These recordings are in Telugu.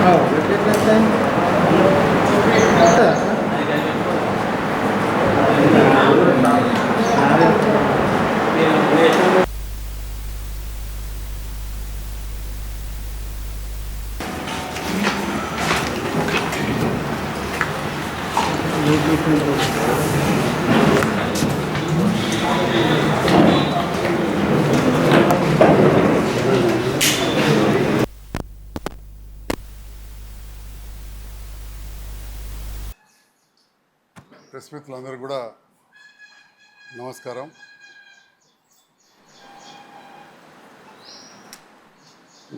哦我 we're ప్రెస్ మిత్రులందరూ కూడా నమస్కారం.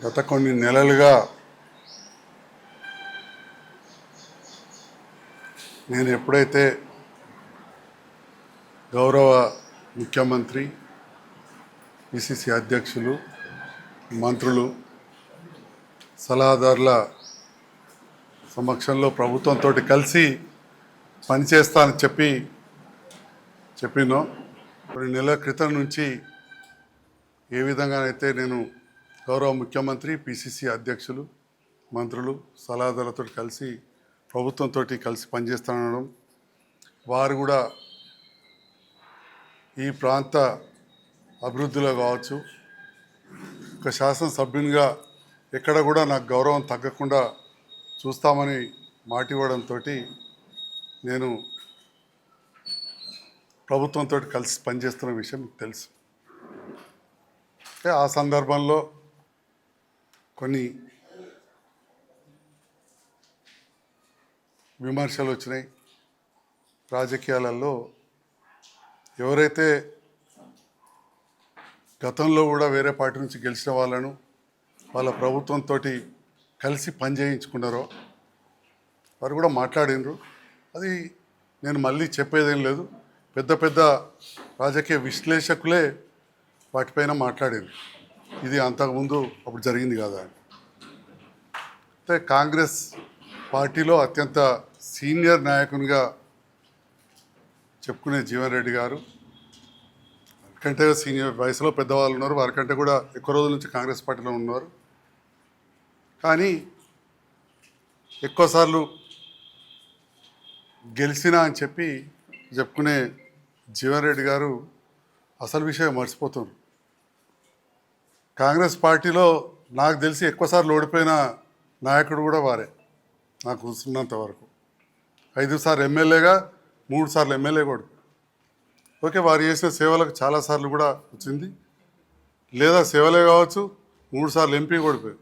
గత కొన్ని నెలలుగా నేను ఎప్పుడైతే గౌరవ ముఖ్యమంత్రి పిసిసి అధ్యక్షులు మంత్రులు సలహాదారుల సమక్షంలో ప్రభుత్వంతో కలిసి పనిచేస్తానని చెప్పి చెప్పినో. కొన్ని నెలల క్రితం నుంచి ఏ విధంగానైతే నేను గౌరవ ముఖ్యమంత్రి పిసిసి అధ్యక్షులు మంత్రులు సలహాదారులతో కలిసి ప్రభుత్వంతో కలిసి పనిచేస్తానడం వారు కూడా ఈ ప్రాంత అభివృద్ధిలో కావచ్చు ఒక శాసనసభ్యునిగా ఎక్కడ కూడా నాకు గౌరవం తగ్గకుండా చూస్తామని మాట ఇవ్వడంతో నేను ప్రభుత్వంతో కలిసి పనిచేస్తున్న విషయం మీకు తెలుసు. అంటే ఆ సందర్భంలో కొన్ని విమర్శలు వచ్చినాయి. రాజకీయాలలో ఎవరైతే గతంలో కూడా వేరే పార్టీ నుంచి గెలిచిన వాళ్ళను వాళ్ళ ప్రభుత్వంతో కలిసి పని చేయించుకున్నారో వారు కూడా మాట్లాడినరు. అది నేను మళ్ళీ చెప్పేదేం లేదు. పెద్ద పెద్ద రాజకీయ విశ్లేషకులే వాటిపైన మాట్లాడారు. ఇది అంతకుముందు అప్పుడు జరిగింది కదా అని. అంటే కాంగ్రెస్ పార్టీలో అత్యంత సీనియర్ నాయకునిగా చెప్పుకునే జీవన్ రెడ్డి గారు. వారికంటే సీనియర్ వయసులో పెద్దవాళ్ళు ఉన్నారు. వారికంటే కూడా ఎక్కువ రోజుల నుంచి కాంగ్రెస్ పార్టీలో ఉన్నారు. కానీ ఎక్కువసార్లు గెలిచినా అని చెప్పి చెప్పుకునే జీవన్ రెడ్డి గారు అసలు విషయం మర్చిపోతున్నారు. కాంగ్రెస్ పార్టీలో నాకు తెలిసి ఎక్కువసార్లు ఓడిపోయిన నాయకుడు కూడా వారే నాకు ఉన్నంత వరకు. ఐదు సార్లు ఎమ్మెల్యేగా మూడు సార్లు ఎమ్మెల్యే కూడా. ఓకే వారు చేసిన సేవలకు చాలాసార్లు కూడా వచ్చింది. లేదా సేవలే కావచ్చు మూడు సార్లు ఎంపీ ఓడిపోయారు.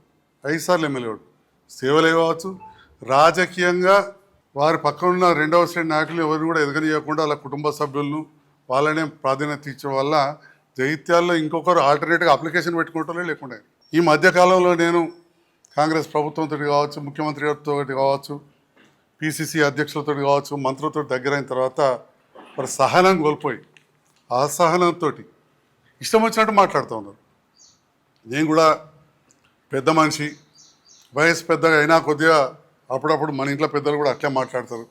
ఐదు సార్లు ఎమ్మెల్యే ఓడిపోయారు. సేవలే కావచ్చు రాజకీయంగా వారి పక్కన ఉన్న రెండవ శ్రేణి నాయకులు ఎవరిని కూడా ఎదగనియకుండా వాళ్ళ కుటుంబ సభ్యులను వాళ్ళనే ప్రాధాన్యత ఇచ్చే వల్ల జైత్యాల్లో ఇంకొకరు ఆల్టర్నేట్గా అప్లికేషన్ పెట్టుకుంటారో లేకుండా ఈ మధ్యకాలంలో నేను కాంగ్రెస్ ప్రభుత్వంతో కావచ్చు ముఖ్యమంత్రి గారితో కావచ్చు పిసిసి అధ్యక్షులతో కావచ్చు మంత్రులతో దగ్గరైన తర్వాత వారు సహనం కోల్పోయి అసహనంతో ఇష్టం వచ్చినట్టు మాట్లాడుతూ ఉన్నారు. నేను కూడా పెద్ద మనిషి వయసు పెద్దగా అయినా కొద్దిగా అప్పుడప్పుడు మన ఇంట్లో పెద్దలు కూడా అట్లే మాట్లాడతారు.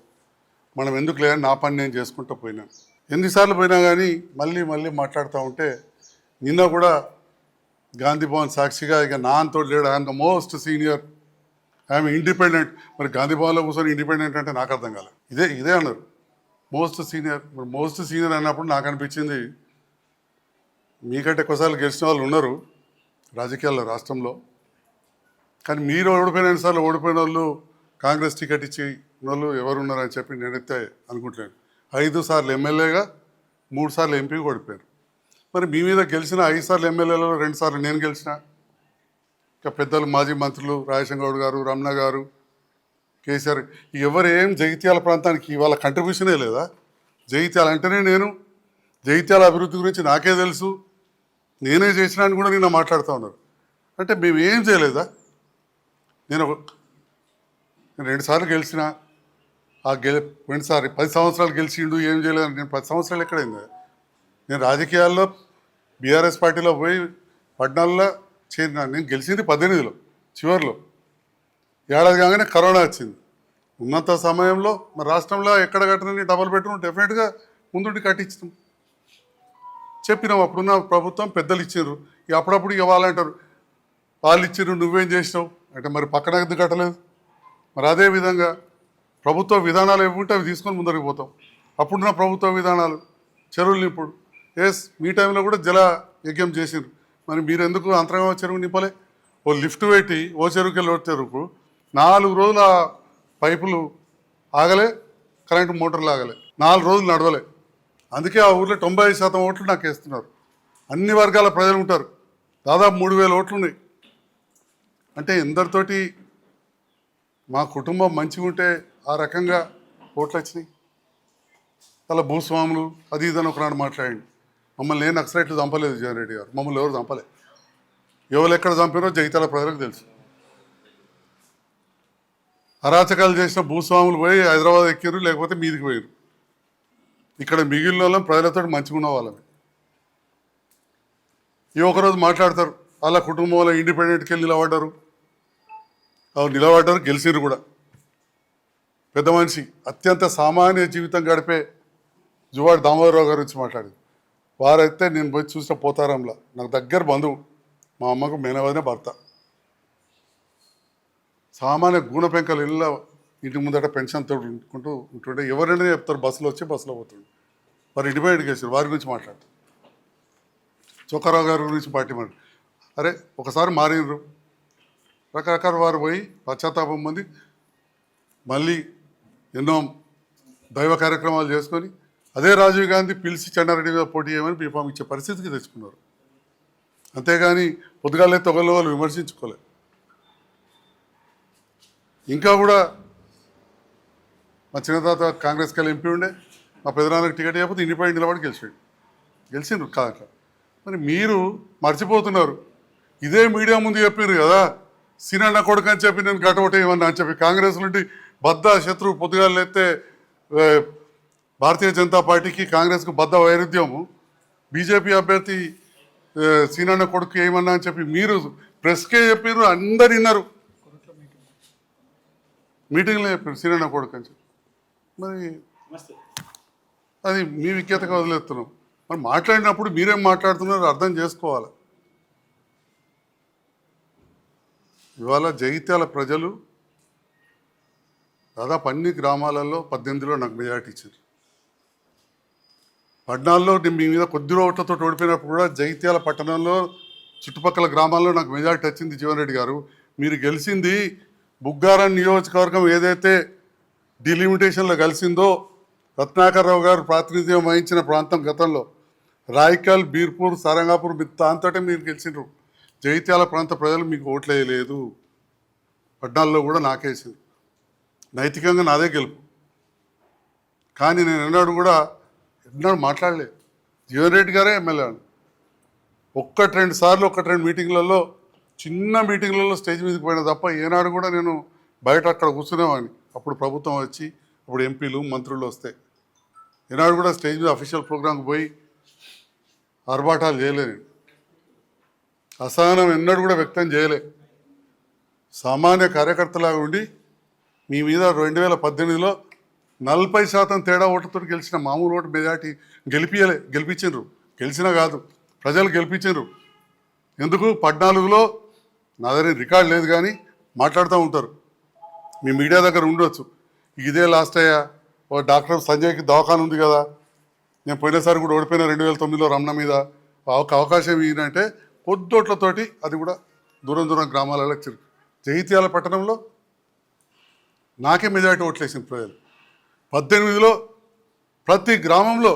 మనం ఎందుకు లేదని నా పని నేను చేసుకుంటూ పోయినా? ఎన్నిసార్లు పోయినా కానీ మళ్ళీ మళ్ళీ మాట్లాడుతూ ఉంటే నిన్న కూడా గాంధీ భవన్ సాక్షిగా ఇక నాతో లేడు. I'm the most senior. I'm independent. మరి గాంధీ భవన్లో కూర్చొని ఇండిపెండెంట్ అంటే నాకు అర్థం కాలేదు ఇదే ఇదే అన్నారు. Most senior. మరి మోస్ట్ సీనియర్ అన్నప్పుడు నాకు అనిపించింది మీకంటే ఎక్కువసార్లు గెలిచిన వాళ్ళు ఉన్నారు రాజకీయాల్లో రాష్ట్రంలో. కానీ మీరు ఓడిపోయిన సార్లు ఓడిపోయిన వాళ్ళు కాంగ్రెస్ టికెట్ ఇచ్చి వాళ్ళు ఎవరున్నారని చెప్పి నేనైతే అనుకుంటున్నాను. ఐదు సార్లు ఎమ్మెల్యేగా మూడు సార్లు ఎంపీ ఓడిపోయారు. మరి మీ మీద గెలిచిన ఐదు సార్లు ఎమ్మెల్యేలలో రెండు సార్లు నేను గెలిచిన? ఇంకా పెద్దలు మాజీ మంత్రులు రాజశంగౌడ్ గారు రమణ గారు కేసీఆర్ ఎవరు ఏం జగిత్యాల ప్రాంతానికి ఇవాళ కంట్రిబ్యూషనే లేదా? జగిత్యాల అంటేనే నేను. జగిత్యాల అభివృద్ధి గురించి నాకే తెలుసు. నేనే చేసినా అని కూడా నిన్న మాట్లాడుతూ ఉన్నారు. అంటే మేము ఏం చేయలేదా? నేను నేను రెండుసార్లు గెలిచిన ఆ గెలి రెండుసారి పది సంవత్సరాలు గెలిచిండు ఏం చేయలేదు నేను పది సంవత్సరాలు ఎక్కడైంది? నేను రాజకీయాల్లో బీఆర్ఎస్ పార్టీలో పోయి పద్నాలుగులో చేరిన నేను గెలిచింది పద్దెనిమిదిలో చివరిలో. ఏడాది కాగానే కరోనా వచ్చింది. ఉన్నంత సమయంలో మా రాష్ట్రంలో ఎక్కడ కట్టినని డబల్ బెడ్రూమ్ డెఫినెట్గా ముందుండి కట్టించాం చెప్పినాం అప్పుడున్న ప్రభుత్వం పెద్దలు ఇచ్చారు ఇక అప్పుడప్పుడు ఇక వాళ్ళు అంటారు వాళ్ళు ఇచ్చారు నువ్వేం చేసినావు? అంటే మరి పక్కన ఎందుకు కట్టలేదు? మరి అదే విధంగా ప్రభుత్వ విధానాలు ఏముంటే అవి తీసుకొని ముందరికి పోతాం. అప్పుడున్న ప్రభుత్వ విధానాలు చెరువులు నింపుడు. ఎస్ మీ టైంలో కూడా జల యజ్ఞం చేసిండ్రు మరి మీరు ఎందుకు అంతరంగా చెరువు నింపలే? ఓ లిఫ్ట్ పెట్టి ఓ చెరువుకి వెళ్ళి ఓ చెరువుకు నాలుగు రోజులు ఆ పైపులు ఆగలే కరెంటు మోటార్లు ఆగలే. నాలుగు రోజులు నడవలే. అందుకే ఆ ఊర్లో తొంభై శాతం ఓట్లు నాకు వేస్తున్నారు. అన్ని వర్గాల ప్రజలు ఉంటారు. దాదాపు మూడు వేల ఓట్లు ఉన్నాయి అంటే ఎందరితోటి మా కుటుంబం మంచిగా ఉంటే ఆ రకంగా ఓట్లు వచ్చినాయి అలా భూస్వాములు అది ఇదని ఒకనాడు మాట్లాడండి. మమ్మల్ని నేను నక్సలైట్లు చంపలేదు జగన్ రెడ్డి గారు. మమ్మల్ని ఎవరు చంపలే. ఎవరు ఎక్కడ చంపారో జగితాల ప్రజలకు తెలుసు. అరాచకాలు చేసిన భూస్వాములు పోయి హైదరాబాద్ ఎక్కారు లేకపోతే మీదికి పోయారు ఇక్కడ మిగిలిన వాళ్ళం ప్రజలతో మంచిగా ఉన్న వాళ్ళమే. ఈ ఒకరోజు మాట్లాడతారు. వాళ్ళ కుటుంబంలో ఇండిపెండెంట్కి వెళ్ళి నిలబడ్డారు. నిలబడ్డారు గెలిచిరు కూడా. పెద్ద మనిషి అత్యంత సామాన్య జీవితం గడిపే జువాడు దామోదరరావు గారి గురించి మాట్లాడింది. వారైతే నేను పోయి చూసిన పోతారంలా. నాకు దగ్గర బంధువు మా అమ్మకు మేనవదిన భర్త. సామాన్య గుణ పెంకలు ఇళ్ళ ఇంటి ముందట పెన్షన్ తోడు ఉంటుకుంటూ ఉంటుండే ఎవరైనా చెప్తారు బస్సులో వచ్చి బస్సులో పోతుండే. వారు ఇండిపెండెంట్ చేశారు వారి గురించి మాట్లాడతారు చొక్కారావు గారి గురించి పార్టీ మాట్లాడు. అరే ఒకసారి మారినరు రకరకాల వారు పోయి పశ్చాత్తాపం పొంది మళ్ళీ ఎన్నో దైవ కార్యక్రమాలు చేసుకొని అదే రాజీవ్ గాంధీ పిలిచి చెన్నారెడ్డి మీద పోటీ చేయమని బీఫామ్ ఇచ్చే పరిస్థితికి తెచ్చుకున్నారు. అంతేగాని పొద్దుగాలే తొగలో వాళ్ళు విమర్శించుకోలేదు. ఇంకా కూడా మా చిన్న తాత కాంగ్రెస్కి వెళ్ళి ఎంపీ ఉండే మా పెదనాన్నకి టికెట్ ఇవ్వకపోతే ఇండిపెండెంట్ నిలబడి గెలిచాడు. గెలిచిండ్రు కాక. మరి మీరు మర్చిపోతున్నారు. ఇదే మీడియా ముందు చెప్పారు కదా సినన్న కొడుకు అని చెప్పి నేను గటవటేయమన్నా అని చెప్పి కాంగ్రెస్ నుండి బద్ద శత్రువు పొద్దుగాలు ఎత్తే ఏ, భారతీయ జనతా పార్టీకి కాంగ్రెస్కు బద్ద వైరుధ్యము. బీజేపీ అభ్యర్థి సీనన్న కొడుకు ఏమన్నా అని చెప్పి మీరు ప్రెస్కే చెప్పారు అందరు విన్నారు. మీటింగ్లో చెప్పారు సీనన్న కొడుకు అని చెప్పి. మరి అది మీ విజ్ఞతగా వదిలేస్తున్నాం. మరి మాట్లాడినప్పుడు మీరేం మాట్లాడుతున్నారో అర్థం చేసుకోవాలి? ఇవాళ జగిత్యాల ప్రజలు దాదాపు అన్ని గ్రామాలలో పద్దెనిమిదిలో నాకు మెజార్టీ ఇచ్చారు. పట్టణాల్లో మీ మీద కొద్ది ఓట్లతో ఓడిపోయినప్పుడు కూడా జగిత్యాల పట్టణంలో చుట్టుపక్కల గ్రామాల్లో నాకు మెజార్టీ వచ్చింది జీవన్ రెడ్డి గారు. మీరు గెలిచింది బుగ్గారం నియోజకవర్గం ఏదైతే డిలిమిటేషన్లో కలిసిందో రత్నాకర్రావు గారు ప్రాతినిధ్యం వహించిన ప్రాంతం గతంలో. రాయికల్ బీర్పూర్ సరంగాపూర్ మిత్త అంతటే మీరు గెలిచిండ్రు. జగిత్యాల ప్రాంత ప్రజలు మీకు ఓట్లేయలేదు. పడ్డాల్లో కూడా నాకేసింది నైతికంగా నాదే గెలుపు. కానీ నేను ఎన్నాడు కూడా ఎన్నడూ మాట్లాడలేదు జీవన్ రెడ్డి గారే ఎమ్మెల్యే ఒక్కటి రెండు సార్లు ఒక్కటి రెండు మీటింగ్లలో చిన్న మీటింగ్లలో స్టేజ్ మీదకి పోయినా తప్ప ఏనాడు కూడా నేను బయట అక్కడ కూర్చునేవాడిని. అప్పుడు ప్రభుత్వం వచ్చి అప్పుడు ఎంపీలు మంత్రులు వస్తే. ఏనాడు కూడా స్టేజ్ మీద అఫీషియల్ ప్రోగ్రాంకి పోయి ఆర్భాటాలు చేయలేదు నేను. అసహనం ఎన్నడూ కూడా వ్యక్తం చేయలే. సామాన్య కార్యకర్తలాగా ఉండి మీ మీద రెండు వేల పద్దెనిమిదిలో నలభై శాతం తేడా ఓటుతో గెలిచిన మామూలు ఓటు మెజార్టీ గెలిపియలే గెలిపించిండ్రు. గెలిచినా కాదు ప్రజలు గెలిపించిండ్రు. ఎందుకు? పద్నాలుగులో నా దగ్గర రికార్డ్ లేదు కానీ మాట్లాడుతూ ఉంటారు. మీ మీడియా దగ్గర ఉండొచ్చు. ఇదే లాస్ట్ అయ్యా. ఓ డాక్టర్ సంజయ్కి దవాఖాన ఉంది కదా. నేను పోయినసారి కూడా ఓడిపోయిన రెండు వేల తొమ్మిదిలో రమణ మీద. ఒక అవకాశం ఏంటంటే పొద్దోట్లతోటి అది కూడా దూరం దూరం గ్రామాలలో చిరు జగిత్యాల పట్టణంలో నాకే మెజారిటీ ఓట్లేసింది ప్రజలు. పద్దెనిమిదిలో ప్రతి గ్రామంలో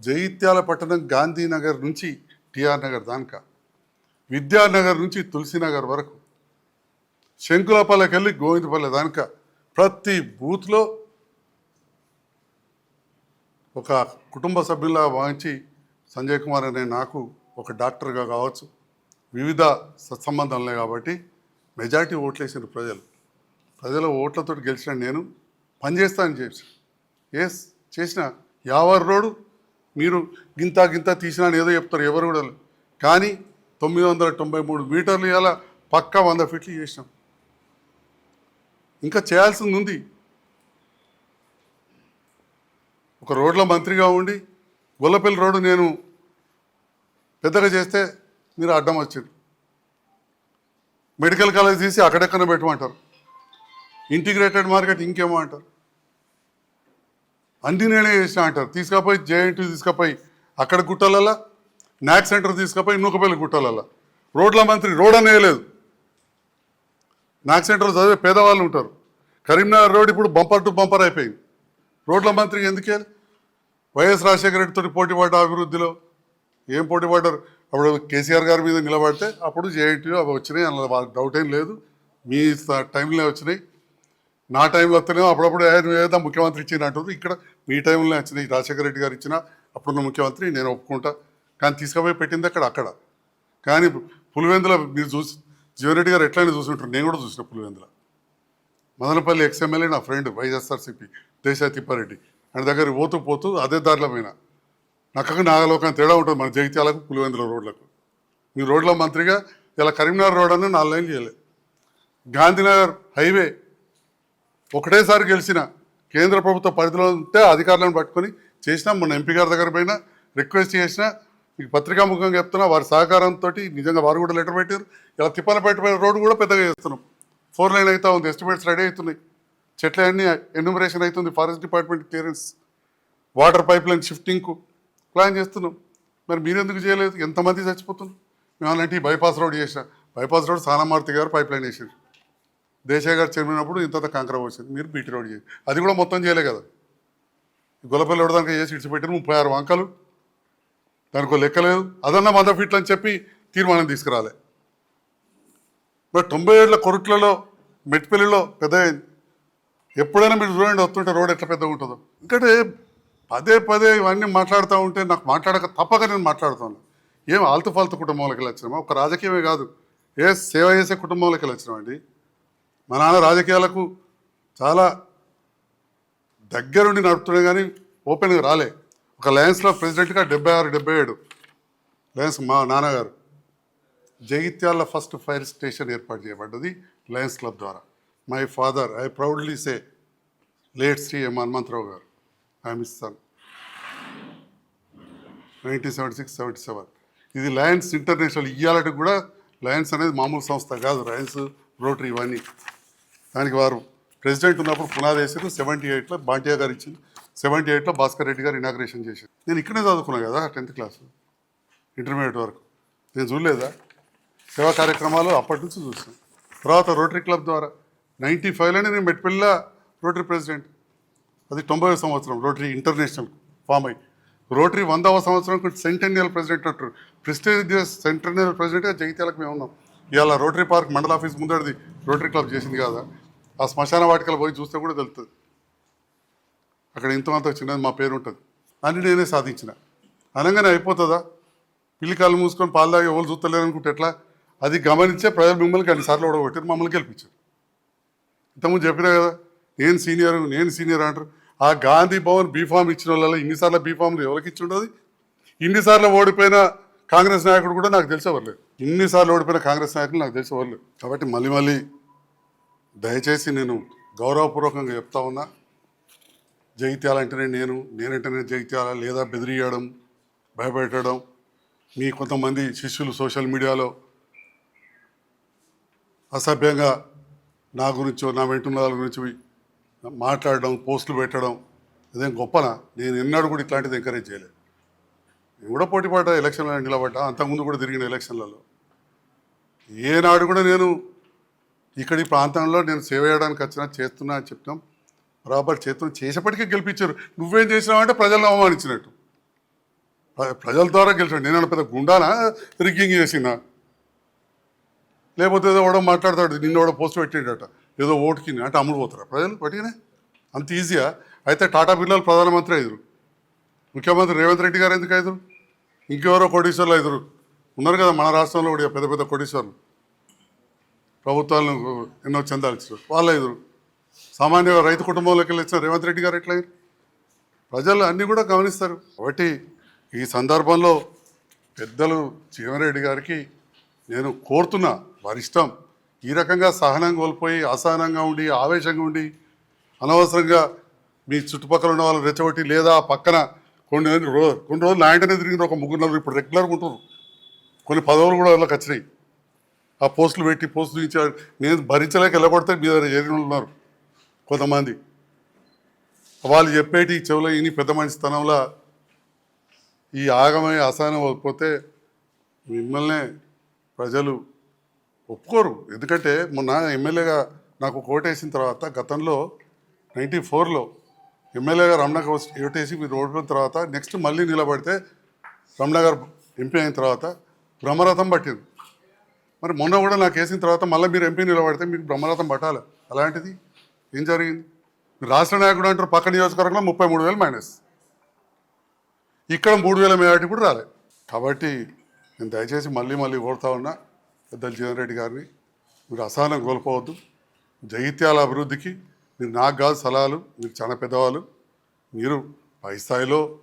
జగిత్యాల పట్టణం గాంధీనగర్ నుంచి టిఆర్ నగర్ దానిక విద్యానగర్ నుంచి తులసినగర్ వరకు శంకులపల్లెకెళ్ళి గోవిందపల్లె దానిక ప్రతి బూత్లో ఒక కుటుంబ సభ్యులా భావించి సంజయ్ కుమార్ అనే నాకు ఒక డాక్టర్గా కావచ్చు. వివిధ సత్సంబంధాలనే కాబట్టి మెజారిటీ ఓట్లేసిన ప్రజలు. ప్రజల ఓట్లతో గెలిచిన నేను పనిచేస్తానని చేసి ఎస్ చేసిన. యావరు రోడ్డు మీరు గింత గింత తీసినా అని ఏదో చెప్తారు ఎవరు కూడా కానీ తొమ్మిది వందల తొంభై మూడు మీటర్లు ఇలా పక్కా వంద ఫీట్లు చేసినాం. ఇంకా చేయాల్సింది ఉంది. ఒక రోడ్ల మంత్రిగా ఉండి గొల్లపల్లి రోడ్డు నేను పెద్దగా చేస్తే మీరు అడ్డం వచ్చారు. మెడికల్ కాలేజ్ తీసి అక్కడెక్కడ పెట్టమంటారు? ఇంటిగ్రేటెడ్ మార్కెట్ ఇంకేమో అంటారు. అన్ని నేనే చేసిన అంటారు. తీసుకపోయి జేఎన్టీ తీసుకపోయి అక్కడ గుట్టలల్లా న్యాక్ సెంటర్ తీసుకపోయి నూకపల్లి గుట్టలల్లా. రోడ్ల మంత్రి రోడ్ అనేయలేదు నాక్ సెంటర్ చదివే పేదవాళ్ళు ఉంటారు. కరీంనగర్ రోడ్ ఇప్పుడు బంపర్ టు బంపర్ అయిపోయింది. రోడ్ల మంత్రి ఎందుకే వైఎస్ రాజశేఖర రెడ్డితో పోటీ పడ్డ అభివృద్ధిలో ఏం పోటీ పడ్డారు? అప్పుడు కేసీఆర్ గారి మీద నిలబడితే అప్పుడు జేఐటీలో అవి వచ్చినాయి అందులో వాళ్ళకి డౌట్ ఏం లేదు. మీ టైంలో వచ్చినాయి. నా టైంలో వస్తేనేమో అప్పుడప్పుడు ఆయన ఏదో ముఖ్యమంత్రి ఇచ్చిన ఇక్కడ మీ టైంలో వచ్చినాయి. రాజశేఖర రెడ్డి గారు ఇచ్చిన అప్పుడున్న ముఖ్యమంత్రి నేను ఒప్పుకుంటా. కానీ తీసుకుపోయి పెట్టింది అక్కడ అక్కడ. కానీ పులివెందుల మీరు చూసి జీవన్ రెడ్డి గారు ఎట్లయినా చూసుంటారు. నేను కూడా చూసిన పులివెందుల. మదనపల్లి ఎక్స్ఎమ్మెల్యే నా ఫ్రెండ్ వైఎస్ఆర్సీపీ దేశ తిప్పారెడ్డి. ఆయన దగ్గర పోతూ పోతూ అదే దారిలో పోయినా. నక్కకు నాగలోకం తేడా ఉంటుంది మన జగిత్యాలకు పులివెందుల రోడ్లకు. మీ రోడ్ల మంత్రిగా ఇలా కరీంనగర్ రోడ్ అని నాలుగు లైన్లు చేయలేదు గాంధీనగర్ హైవే ఒకటేసారి గెలిచిన కేంద్ర ప్రభుత్వ పరిధిలో ఉంటే అధికారులను పట్టుకొని చేసినా మొన్న ఎంపీ గారి దగ్గర పోయినా రిక్వెస్ట్ చేసినా మీకు పత్రికాముఖంగా చెప్తున్నా వారి సహకారంతో నిజంగా వారు కూడా లెటర్ పెట్టారు. ఇలా తిప్పలపేట రోడ్డు కూడా పెద్దగా చేస్తున్నాం. ఫోర్ లైన్ అవుతా ఉంది ఎస్టిమేట్స్ రెడీ అవుతున్నాయి. చెట్లన్నీ ఎన్యూమరేషన్ అవుతుంది forest department clearance water pipe line షిఫ్టింగ్కు plan చేస్తున్నాం. మరి మీరెందుకు చేయలేదు? ఎంతమంది చచ్చిపోతున్నారు? మేము అలాంటి బైపాస్ రోడ్ చేసిన. బైపాస్ రోడ్ సానామార్తి గారు పైప్ లైన్ వేసారు దేశాయ్ గారు చెరిమినప్పుడు ఇంత కాంక్ర వచ్చింది మీరు బీటీ రోడ్ చేసి అది కూడా మొత్తం చేయలే కదా. గొల్లపల్లి ఇవ్వడానికి ఏ చేసి ఇడిచిపెట్టిన ముప్పై ఆరు వంకలు. దానికి ఒక లెక్క లేదు. అదన్నా వంద ఫీట్లు అని చెప్పి తీర్మానం తీసుకురాలే. మరి తొంభై ఏళ్ళ కొరుట్లలో మెట్పల్లిలో పెద్ద ఎప్పుడైనా మీరు చూడండి వస్తుంటే రోడ్ ఎట్లా పెద్దగా ఉంటుందో. ఎందుకంటే పదే పదే ఇవన్నీ మాట్లాడుతూ ఉంటే నాకు మాట్లాడక తప్పక నేను మాట్లాడుతాను. ఏం ఆల్తు ఫాల్తు కుటుంబంలోకి వచ్చినామా? ఒక రాజకీయమే కాదు. ఏ సేవ చేసే కుటుంబంలోకి వచ్చినామండి మా నాన్న రాజకీయాలకు చాలా దగ్గరుండి నడుపుతున్నాయి కానీ ఓపెన్గా రాలే. ఒక లయన్స్లో ప్రెసిడెంట్గా డెబ్బై ఆరు డెబ్బై ఏడు. లయన్స్ మా నాన్నగారు జగిత్యాల ఫస్ట్ ఫైర్ స్టేషన్ ఏర్పాటు చేయబడ్డది లయన్స్ క్లబ్ ద్వారా. My father I proudly say late Shri M Hanumantharao గారు. I'm nineteen seventy six seventy seven ఇది లయన్స్ ఇంటర్నేషనల్. ఇయ్యాలంటే కూడా లయన్స్ అనేది మామూలు సంస్థ కాదు. లయన్స్ రోటరీ ఇవన్నీ. దానికి వారు ప్రెసిడెంట్ ఉన్నప్పుడు పునాది వేసారు సెవెంటీ ఎయిట్లో బాంటియా గారు ఇచ్చింది. సెవెంటీ ఎయిట్లో భాస్కర్ రెడ్డి గారు ఇనాగ్రేషన్ చేశారు. నేను ఇక్కడే చదువుకున్నాను కదా టెన్త్ క్లాస్ ఇంటర్మీడియట్ వరకు. నేను చూడలేదా? సేవా కార్యక్రమాలు అప్పటి నుంచి చూసాను తర్వాత రోటరీ క్లబ్ ద్వారా. నైంటీ ఫైవ్లోనే నేను మెట్పల్లిలో రోటరీ ప్రెసిడెంట్ అది తొంభై సంవత్సరం రోటరీ ఇంటర్నేషనల్ ఫామ్ అయ్యి. రోటరీ వందవ సంవత్సరం సెంటెనియల్ ప్రెసిడెంట్ అంటారు. ప్రెస్టీజియస్ సెంటెనియల్ ప్రెసిడెంట్గా జగిత్యాలకు మేము ఉన్నాం. ఇవాళ రోటరీ పార్క్ మండల ఆఫీస్ ముందడిది రోటరీ క్లబ్ చేసింది కదా? ఆ శ్మశాన వాటికలు పోయి చూస్తే కూడా తెలుస్తుంది అక్కడ ఇంతమంత చిన్నది మా పేరు ఉంటుంది. అన్ని నేనే సాధించిన. అనగానే అయిపోతుందా? పిల్లి కాళ్ళు మూసుకొని పాలు తాగి ఎవరు చూస్తలేరు అనుకుంటే ఎట్లా? అది గమనించే ప్రజలు మిమ్మల్ని అన్నిసార్లు ఓడగొట్టారు మమ్మల్ని గెలిపించారు. ఇంతకుముందు చెప్పినా కదా నేను సీనియర్ నేను సీనియర్ అంటారు. ఆ గాంధీ భవన్ బీఫామ్ ఇచ్చిన వాళ్ళ ఇన్నిసార్లు బీఫామ్లు ఎవరికి ఇచ్చి ఉండదు? ఇన్నిసార్లు ఓడిపోయిన కాంగ్రెస్ నాయకుడు కూడా నాకు తెలిసేవాళ్ళు ఇన్నిసార్లు ఓడిపోయిన కాంగ్రెస్ నాయకులు నాకు తెలిసేవాళ్ళు కాబట్టి మళ్ళీ మళ్ళీ దయచేసి నేను గౌరవపూర్వకంగా చెప్తా ఉన్నా జగిత్యాల అంటేనే నేను నేనంటేనే జగిత్యాల లేదా బెదిరియడం భయపెట్టడం. మీ కొంతమంది శిష్యులు సోషల్ మీడియాలో అసభ్యంగా నా గురించో నా వెంటున్న వాళ్ళ గురించి మాట్లాడడం పోస్టులు పెట్టడం ఇదేం గొప్పనా? నేను ఎన్నడూ కూడా ఇట్లాంటిది ఎంకరేజ్ చేయలేదు. నేను కూడా పోటీపాట ఎలక్షన్లో నిలబడ్డా అంతకుముందు కూడా తిరిగిన ఎలక్షన్లలో. ఏనాడు కూడా నేను ఇక్కడ ఈ ప్రాంతంలో నేను సేవ చేయడానికి వచ్చినా చేస్తున్నా అని చెప్పినాం బరాబర్ చేతులు చేసేప్పటికీ గెలిపించారు. నువ్వేం చేసినావు అంటే ప్రజలను అవమానించినట్టు. ప్రజల ద్వారా గెలిచాడు నేను పెద్ద గుండానా? రిగ్గింగ్ చేసినా. లేకపోతే ఏదో ఎవడో మాట్లాడతాడు నిన్న ఎవడో పోస్ట్ పెట్టాడట. ఏదో ఓటుకి అంటే అమ్ముడు పోతారా? ప్రజలు పట్టినే అంత ఈజీయా? అయితే టాటా బిర్లాలు ప్రధానమంత్రి ఎదురు ముఖ్యమంత్రి రేవంత్ రెడ్డి గారు ఎందుకు ఎదురు ఇంకెవరో కోటీశ్వర్లు ఎదురు ఉన్నారు కదా మన రాష్ట్రంలో కూడా పెద్ద పెద్ద కోటీశ్వర్లు. ప్రభుత్వాలను ఎన్నో చెందాల్సిన వాళ్ళు వాళ్ళ ఎదురు సామాన్య రైతు కుటుంబంలోకి వెళ్ళి రేవంత్ రెడ్డి గారు ఎట్లా ప్రజలు అన్నీ కూడా గమనిస్తారు. కాబట్టి ఈ సందర్భంలో పెద్దలు జీవన్ రెడ్డి గారికి నేను కోరుతున్నా వారి ఇష్టం. ఈ రకంగా సహనం కోల్పోయి అసహనంగా ఉండి ఆవేశంగా ఉండి అనవసరంగా మీ చుట్టుపక్కల ఉన్న వాళ్ళని రెచ్చగొట్టి లేదా పక్కన కొన్ని రో కొన్ని రోజులు నా ఇంటనే తిరిగిన ఒక ముగ్గురు నలుగురు ఇప్పుడు రెగ్యులర్గా ఉంటారు. కొన్ని పదవులు కూడా వాళ్ళకి వచ్చినాయి. ఆ పోస్టులు పెట్టి పోస్టులు ఇచ్చి నేను భరించలేక వెళ్ళగొడితే మీ దగ్గర చేరిన ఉన్నారు కొంతమంది. వాళ్ళు చెప్పేటి చెవులో ఇని పెద్ద మంచి స్థానంలో ఈ ఆగమై అసహనం పోతే మిమ్మల్నే ప్రజలు ఒప్పుకోరు. ఎందుకంటే మొన్న ఎమ్మెల్యేగా నాకు ఓటేసిన తర్వాత గతంలో నైంటీ ఫోర్లో ఎమ్మెల్యేగా రమణకు ఓటేసి మీరు ఓడిపోయిన తర్వాత నెక్స్ట్ మళ్ళీ నిలబడితే రమణ గారు ఎంపీ అయిన తర్వాత బ్రహ్మరథం పట్టింది మరి మొన్న కూడా నాకు వేసిన తర్వాత మళ్ళీ మీరు ఎంపీ నిలబడితే మీకు బ్రహ్మరథం పట్టాలి? అలాంటిది ఏం జరిగింది? మీరు రాష్ట్ర నాయకుడు అంటారు పక్క నియోజకవర్గంలో ముప్పై మూడు వేలు మైనస్. ఇక్కడ మూడు వేల మేవాటి కూడా రాలే. కాబట్టి నేను దయచేసి మళ్ళీ మళ్ళీ కోరుతా ఉన్నా పెద్దలు జీవన్ రెడ్డి గారిని. మీరు అసహనం కోల్పోవద్దు. జగిత్యాల అభివృద్ధికి మీరు నాకు కాదు సలహాలు మీరు చాలా పెద్దవాళ్ళు. మీరు పై స్థాయిలో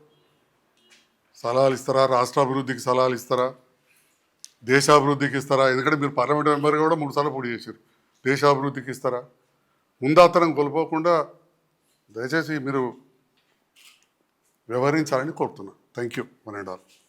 సలహాలు ఇస్తారా? రాష్ట్ర అభివృద్ధికి సలహాలు ఇస్తారా? దేశాభివృద్ధికి ఇస్తారా? ఎందుకంటే మీరు పార్లమెంట్ మెంబర్గా కూడా మూడు సార్లు పోటీ చేశారు. దేశాభివృద్ధికి ఇస్తారా? ముందాతనం కోల్పోకుండా దయచేసి మీరు వ్యవహరించాలని కోరుతున్నా. Thank you one and all.